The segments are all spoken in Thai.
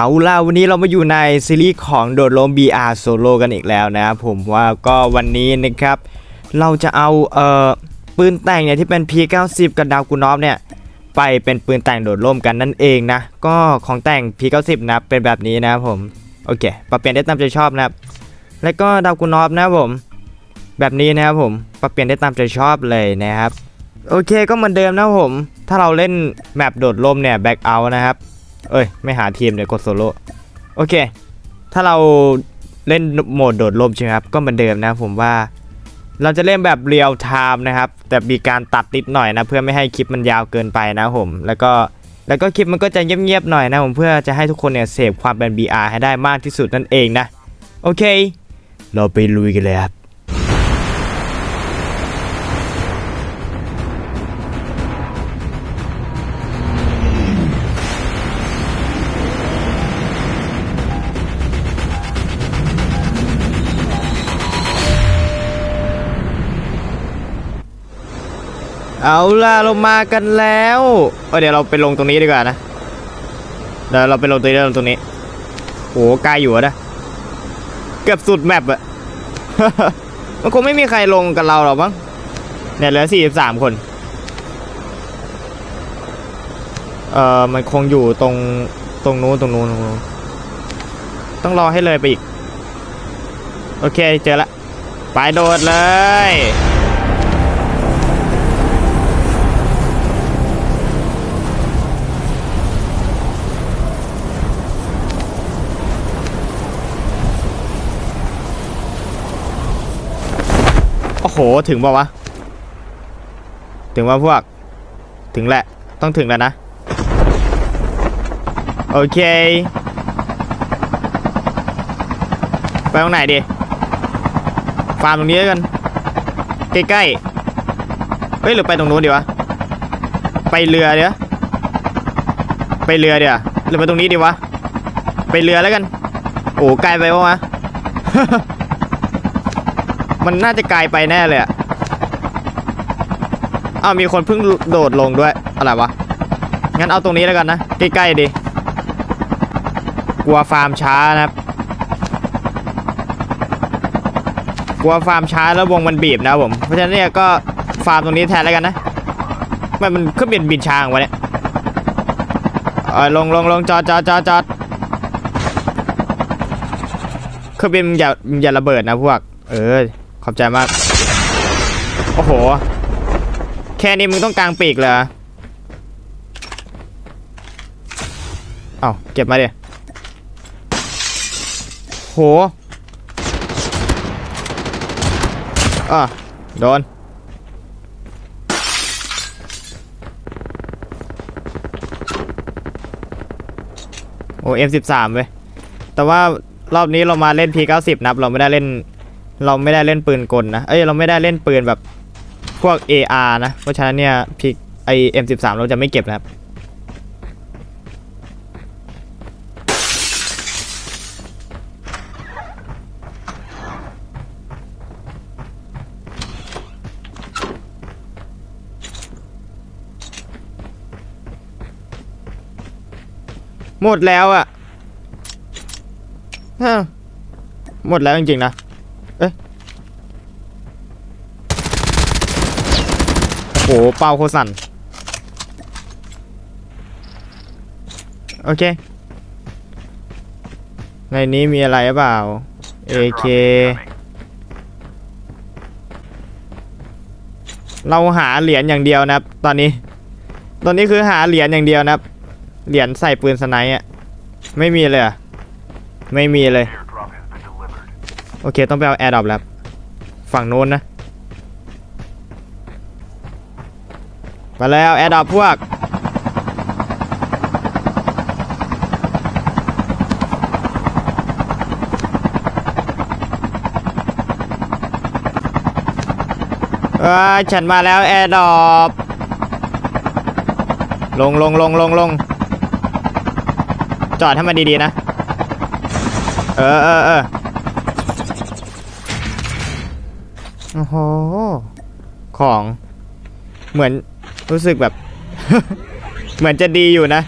เอาล่ะวันนี้เรามาอยู่ในซีรีส์ของโดดลม BR Solo กันอีกแล้วนะครับผมว่าก็วันนี้นะครับ เราจะเอาเอ่อปืนแต่งเนี่ยที่เป็น P90 กับดาวกูนอฟเนี่ยไปเป็นปืนแต่งโดดร่มกันนั่นเองนะก็ของแต่ง P90 นะเป็นแบบนี้นะครับผมโอเคปรับเปลี่ยนได้ตามใจชอบนะครับแล้วก็ดาวกูนอฟนะครับผม แบบนี้นะครับผมปรับเปลี่ยนได้ตามใจชอบเลยนะครับโอเคก็เหมือนเดิมนะผม ถ้าเราเล่นแมปโดดร่มเนี่ยแบ็กเอานะครับ เอ้ย ไม่หาทีมเดี๋ยวกดโซโล่โอเค ถ้าเราเล่นโหมดโดดร่มใช่ไหมครับ ก็เหมือนเดิมนะผมว่า เราจะเล่นแบบเรียลไทม์นะครับ แต่มีการตัดนิดหน่อยนะ เพื่อไม่ให้คลิปมันยาวเกินไปนะผม แล้วก็แล้วก็คลิปมันก็จะเงียบๆหน่อยนะผมเพื่อจะให้ทุกคนเนี่ยเสพความเป็น BR ให้ได้มากที่สุดนั่นเองนะ โอเค เราไปลุยกันเลยครับ เอาล่ะเรามากันแล้วเเดี๋ยวเราไปลงตรงนี้ดีกว่านะเดี๋ยวเราไปลงตรงนี้ลงตรงนี้โอ้ไกลอยู่นะเกือบสุดแมปอะมันคงไม่มีใครลงกับเราหรอกมั้งเนี่ยเหลือ43คนเอ่อมันคงอยู่ตรงตรงนู้นตรงนู้นตรงนู้นต้องรอให้เลยไปอีก โอเคเจอละไปโดดเลย ถึงป่าวะ ถึงว่าพวก ถึงแหละ ต้องถึงแล้วนะ โอเค ไปตรงไหนดี ฟาร์มตรงนี้แล้วกัน ใกล้ๆ เฮ้ยหรือไปตรงนู้นดีวะ ไปเรือเดี๋ยวไปเรือเดี๋ยวหรือไปตรงนี้ดีวะ ไปเรือแล้วกัน โอ้ไกลไปปะวะ มันน่าจะไกลไปแน่เลยอะอ้าวมีคนเพิ่งโดดลงด้วย อะไรวะ งั้นเอาตรงนี้แล้วกันนะ ใกล้ๆดิกลัวฟาร์มช้านะครับกลัวฟาร์มช้าแล้ววงมันบีบนะผม เพราะฉะนั้นเนี่ยก็ฟาร์มตรงนี้แทนแล้วกันนะไมันมันเครื่องบินบินช้างวะเนี่ยเออลงลงลงจอดจอดจอดจอดเครื่องบินอย่าอย่าระเบิดนะพวก เออ ขอบใจมาก โอ้โห แค่นี้มึงต้องกลางปีกเลยเอาเก็บมาดิโหอะโดน โอ้ M13 เว้ย แต่ว่ารอบนี้เรามาเล่น P90 นับ เราไม่ได้เล่น เราไม่ได้เล่นปืนกลนะ เอ้ยเราไม่ได้เล่นปืนแบบพวก AR นะ เพราะฉะนั้นเนี่ยพีไอ M13 เราจะไม่เก็บนะครับ หมดแล้วอะฮะหมดแล้วจริงๆนะ เอ๊ะโอ้โหเป้าโคสันโอเค ในนี้มีอะไรหรือเปล่า AK เราหาเหรียญอย่างเดียวนะครับ ตอนนี้ ตอนนี้คือหาเหรียญอย่างเดียวนะครับ เหรียญใส่ปืนสไนป์อะไม่มีเลยเหรอไม่มีเลย โอเค ต้องไปเอาแอร์ดรอปแล้ว ฝั่งโน้นนะ มาแล้วแอร์ดรอปพวกเอ้ยฉันมาแล้วแอร์ดรอปลงลงลงลงลงจอดให้มันดีๆนะ เออเออเออ โอ้โห ของ เหมือนรู้สึกแบบ เหมือนจะดีอยู่นะ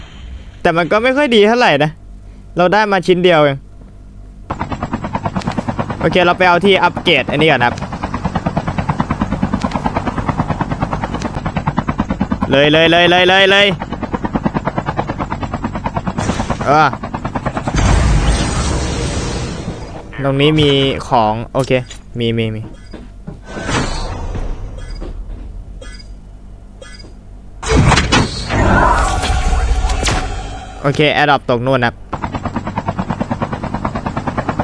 แต่มันก็ไม่ค่อยดีเท่าไหร่นะ เราได้มาชิ้นเดียวเองโอเค เราไปเอาที่อัปเกรดอันนี้ก่อนนะครับ เลยเลยเลยเลยเลยเลยเออตรงนี้มีของ โอเค มีมีมี โอเคแอดดอปตกนู่นนะครับ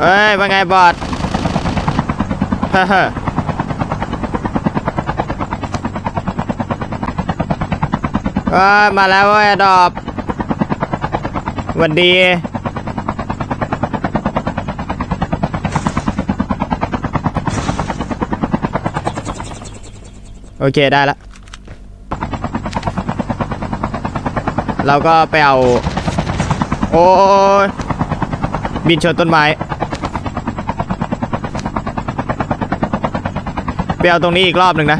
เอ้ยว่าไงบอดฮ่าฮ่าเอ้ยมาแล้วแอดดอปหวันดีโอเคได้ละเราก็ไปเอา โอ้ยบินชนต้นไม้ไปเอาตรงนี้อีกรอบหนึ่งนะ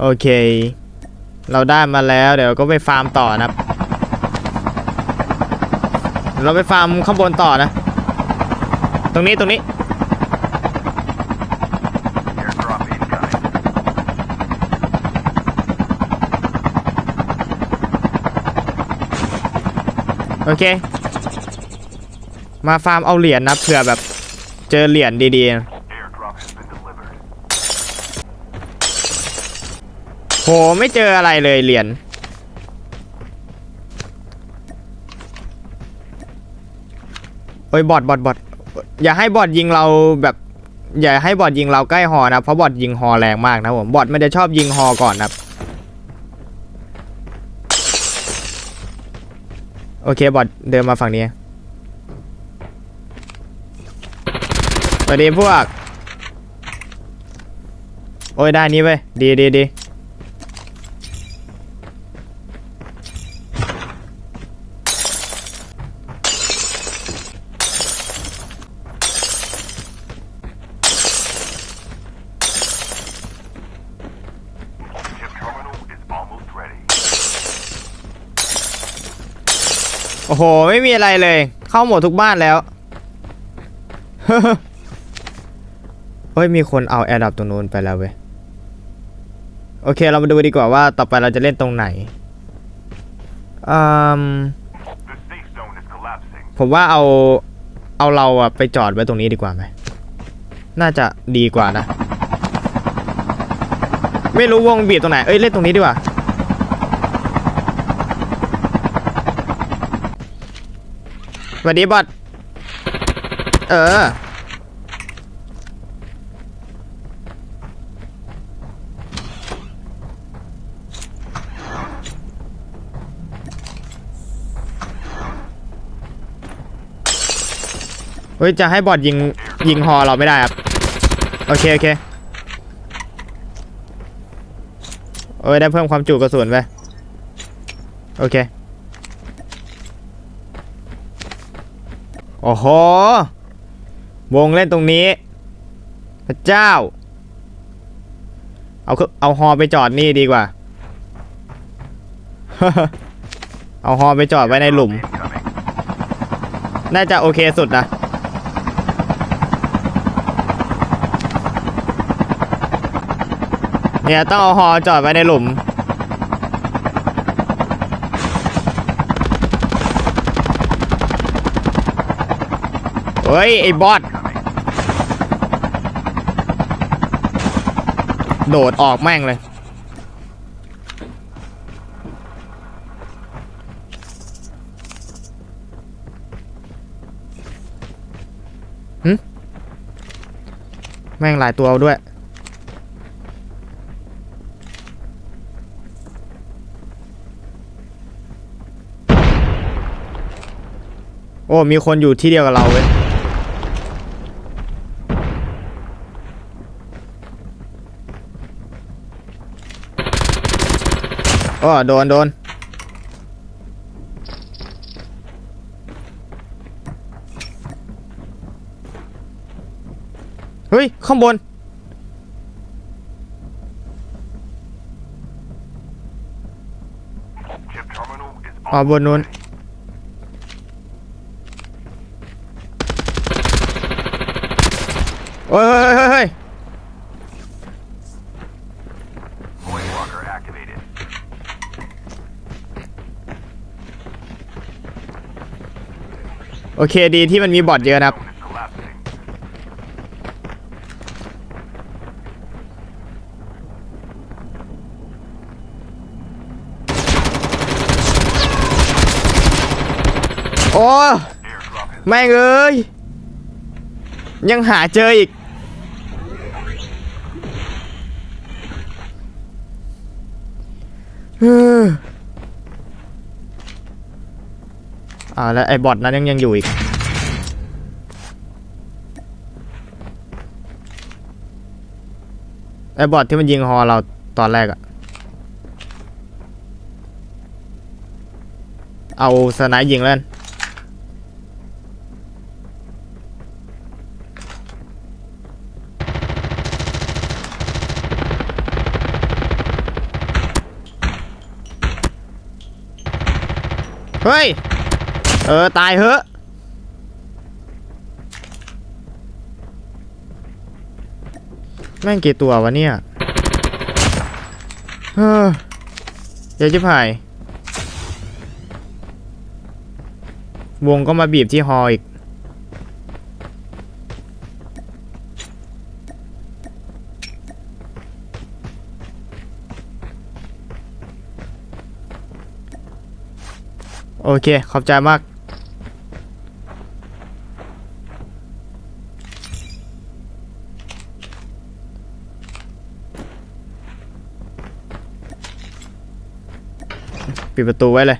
โอเค เราได้มาแล้วเดี๋ยวก็ไปฟาร์มต่อนะครับ เราไปฟาร์มข้างบนต่อนะ ตรงนี้ตรงนี้ โอเค มาฟาร์มเอาเหรียญนะเผื่อแบบเจอเหรียญดีๆ โห ไม่เจออะไรเลยเหรียญโอ้ยบอดบอดบอดอย่าให้บอดยิงเราแบบ อย่าให้บอดยิงเราใกล้หอนะ เพราะบอดยิงหอแรงมากนะผมบอดมันจะชอบยิงหอก่อนนะ โอเคบอดเดินมาฝั่งนี้สวัสดีพวก โอ้ยได้นี้เว้ยดีดีดี โอ้โห ไม่มีอะไรเลย เข้าหมดทุกบ้านแล้ว เฮ้ย มีคนเอาแอร์ดับตรงนู้นไปแล้วเว้ย โอเค เรามาดูดีกว่าว่าต่อไปเราจะเล่นตรงไหนอืมผมว่าเอาเอาเราอะไปจอดไว้ตรงนี้ดีกว่าไหม น่าจะดีกว่านะ ไม่รู้วงบีบตรงไหน เอ้ย เล่นตรงนี้ดีกว่า วัสดีบอทเออ เฮ้ย จะให้บอทยิง ยิงฮอเราไม่ได้ครับ โอเค โอเคเอ้ย ได้เพิ่มความจุกระสุนไป โอเค โอ้โห วงเล่นตรงนี้ พระเจ้า เอาคือเอาฮอไปจอดนี่ดีกว่า เอาฮอไปจอดไว้ในหลุม น่าจะโอเคสุดนะเนี่ยต้องเอาฮอจอดไว้ในหลุม เฮ้ย ไอ้บอสโดดออกแม่งเลย แม่งหลายตัวเอาด้วย โอ้ มีคนอยู่ที่เดียวกับเราเว้ย อ้อโดนโดนเฮ้ย ข้างบน อ๋อบนนู้น โอ้ยเฮ้ยเฮ้ย โอเคดีที่มันมีบอทเยอะนะครับ โอ้ แม่งเอ้ย ยังหาเจออีก อ่าแล้วไอ้บอทนั้นยังยังอยู่อีก ไอ้บอทที่มันยิงฮอเราตอนแรกอะเอาสไนยิงแล้วกันเฮ้ย เออ ตายเหอะแม่งกี่ตัววะเนี่ยเฮ้อเดี๋ยวจะผายวงก็มาบีบที่ฮออีก โอเค ขอบใจมาก ปิดประตูไว้เลย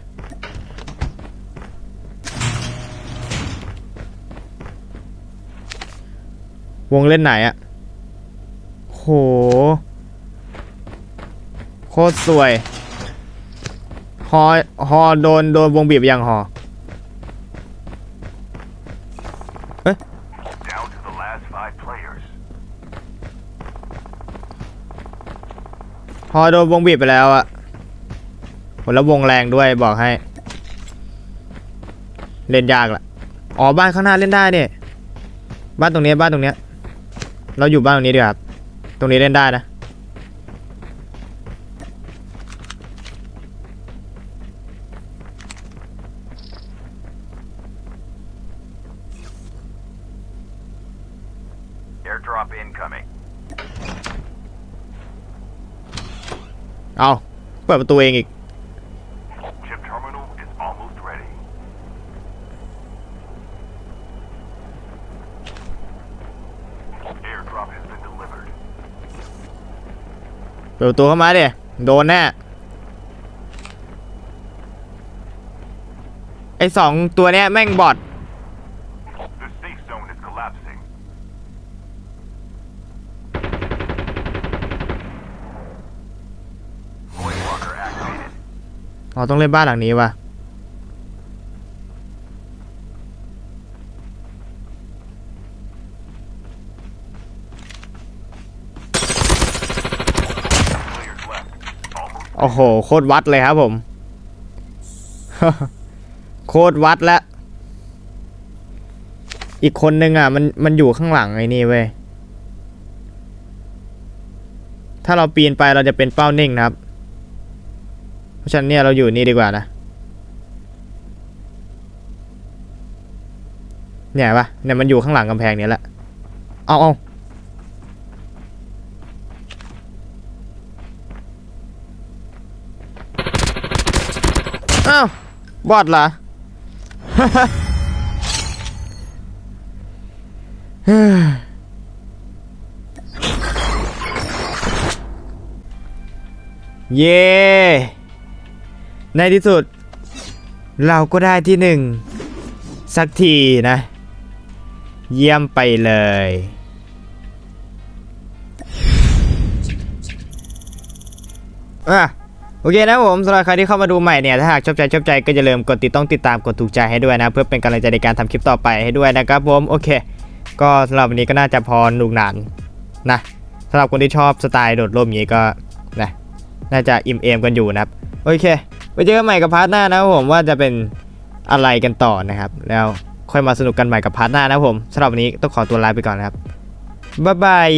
วงเล่นไหนอะโห โคตรสวย ฮอ ฮอโดน โดนวงบีบยังฮอฮอโดนวงบีบไปแล้วอะ แล้ววงแรงด้วยบอกให้ เล่นยากละอ๋อบ้านข้างหน้าเล่นได้เนี่ยบ้านตรงเนี้ยบ้านตรงเนี้ยเราอยู่บ้านตรงนี้ดีกว่าครับตรงนี้เล่นได้นะ Airdrop incoming. เอาเปิดประตูเองอีก ดประตูเข้ามาดิโดนแน่ไอสองตัวเนี้ยแม่งบอด The safe zone is collapsing. Voice walker activated. อ๋อต้องเล่นบ้านหลังนี้ว่ะ โอ้โห โคตรวัดเลยครับผม โคตรวัดแล้วอีกคนนึงอะ มันมันอยู่ข้างหลังไอ้นี่เว้ย ถ้าเราปีนไปเราจะเป็นเป้านิ่งนะครับ เพราะฉะนั้นเนี่ยเราอยู่นี่ดีกว่านะ เนี่ยปะเนี่ยมันอยู่ข้างหลังกำแพงเนี้ยแหละ เอาเอา อ้าว บอดเหรอเย้ในที่สุด เราก็ได้ที่หนึ่ง สักทีนะ เยี่ยมไปเลย อะ โอเคนะผมสำหรับใครที่เข้ามาดูใหม่เนี่ยถ้าหากชอบใจชอบใจก็อย่าลืมกดติดต้องติดตามกดถูกใจให้ด้วยนะ เพื่อเป็นกำลังใจในการทำคลิปต่อไปให้ด้วยนะครับผมโอเค ก็สำหรับวันนี้ก็น่าจะพอหนุกหนานนะสำหรับคนที่ชอบสไตล์โดดร่มอย่างนี้ก็นะน่าจะอิ่มเอมกันอยู่นะครับโอเคไปเจอกันใหม่กับพาร์ทหน้านะผมว่าจะเป็นอะไรกันต่อนะครับ แล้วค่อยมาสนุกกันใหม่กับพาร์ทหน้านะผมสำหรับวันนี้ต้องขอตัวลาไปก่อนนะครับบ๊ายบาย